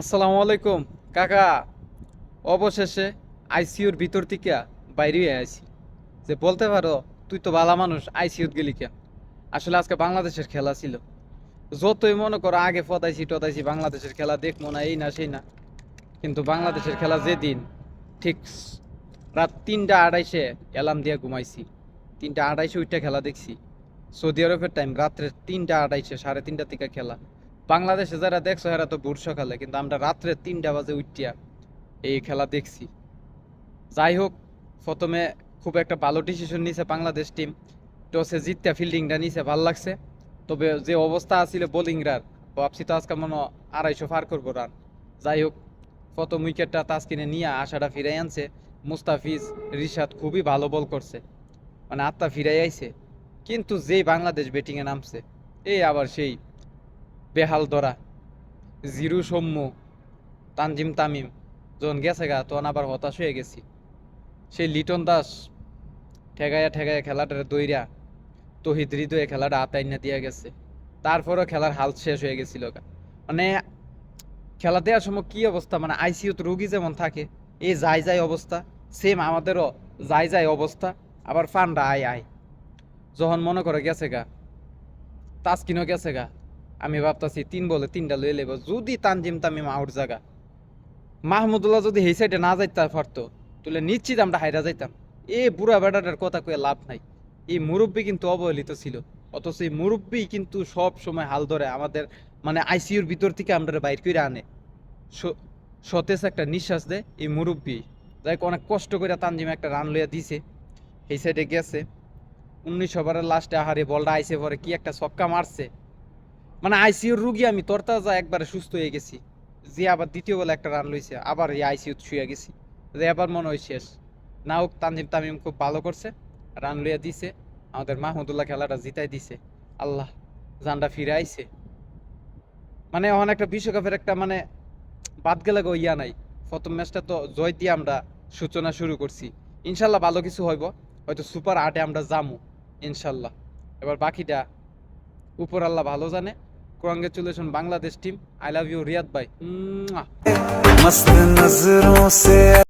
আসসালামু আলাইকুম। কাকা অবশেষে আইসিইউর ভিতর থেকে বাইরে আইছি। যে বলতে পারো তুই তো ভালো মানুষ আইসিইউত গেলি কেন? আসলে আজকে বাংলাদেশের খেলা ছিল। যতই মনে করো আগে ফতাইছি টতাইছি বাংলাদেশের খেলা দেখব না এই না সেই না। কিন্তু বাংলাদেশের খেলা যেদিন ঠিক রাত তিনটা আড়াইশে অ্যালার্ম দিয়ে ঘুমাইছি। তিনটা আড়াইশে ওইটা খেলা দেখছি। সৌদি আরবের টাইম রাত্রে তিনটা আড়াইশে সাড়ে তিনটা থেকে খেলা। বাংলাদেশে যারা দেখছ, এরা তো ভোর সকালে, কিন্তু আমরা রাত্রে তিনটা বাজে উঠিয়া এই খেলা দেখছি। যাই হোক, প্রথমে খুব একটা ভালো ডিসিশন নিছে বাংলাদেশ টিম টসে জিততে ফিল্ডিংটা নিছে, ভালো লাগছে। তবে যে অবস্থা আছিল বোলিংরার ভাবছি তো আজকে মনে আড়াইশো পার করব রান যাই হোক, প্রথম উইকেটটা তাসকিনে নিয়ে আশাটা ফিরাই আনছে। মুস্তাফিজ, রিশাদ খুবই ভালো বল করছে। মানে আত্মা ফিরাই আইছে। কিন্তু যেই বাংলাদেশ ব্যাটিংয়ে নামছে, এই আবার সেই। বেহাল ধরা জিরু সৌম্য, তানজিম তামিম, যখন গেছে গা, তখন আবার হতাশ হয়ে গেছি। সেই লিটন দাস ঠেগায়া ঠেগায়া খেলাটা দৈরা তহিদ হৃদয়ে খেলাটা আতাই না দিয়া গেছে। তারপরও খেলার হাল শেষ হয়ে গেছিল গা। মানে খেলা দেওয়ার সময় কি অবস্থা? মানে আইসিইউতে রোগী যেমন থাকে এই যাই যাই অবস্থা। সেম আমাদেরও যাই যাই অবস্থা, আবার ফান্ডা আয় আয়। যখন মনে করে গেছে গা, তাসকিনও গেছে গা আমি ভাবতাছি তিন বলে তিনটা লয়ে লেব। যদি তানজিম তামিম আউট জায়গা মাহমুদুল্লাহ যদি এই সাইডে না যাইতে পারতো। তাহলে নিশ্চিত আমরা হাইরা যাইতাম। এ বুড়া বেটাটার কথা কয়ে লাভ নাই। এই মুরব্বী কিন্তু অবহেলিত ছিল। অথচ এই মুরব্বী কিন্তু সব সময় হাল ধরে আমাদের মানে আইসিইউর ভিতর থেকে আমরা বাইর করে আনে। সতেজ একটা নিঃশ্বাস দেয় এই মুরব্বী। যাই অনেক কষ্ট করে তানজিম একটা রান লইয়া দিছে। এই সাইডে গেছে। উনিশ ওভারের লাস্টে আহারে বলটা আইসে পরে কি একটা ছক্কা মারছে। মানে আইসিইউর রুগী আমি তরতাজা একবারে সুস্থ হয়ে গেছি। যে আবার দ্বিতীয় বলে একটা রান লইছে, আবার এই আইসিইউ শুয়ে গেছি। যে এবার মনে হয় শেষ। না হোক, তানজিম তামিম খুব ভালো করছে রান লইয়া দিছে। আমাদের মাহমুদুল্লাহ খেলাটা জিতাই দিছে। আল্লাহ জানটা ফিরে আইছে। মানে এখন একটা বিশ্বকাপের একটা মানে বাদ গেলে গো ইয়া নাই। প্রথম ম্যাচটা তো জয় দিয়ে আমরা সূচনা শুরু করছি। ইনশাল্লাহ ভালো কিছু হইব, হয়তো সুপার আটে আমরা যামু, ইনশাল্লাহ। এবার বাকিটা উপর আল্লাহ ভালো জানে। Congratulation Bangladesh team I love you Riyad ভাই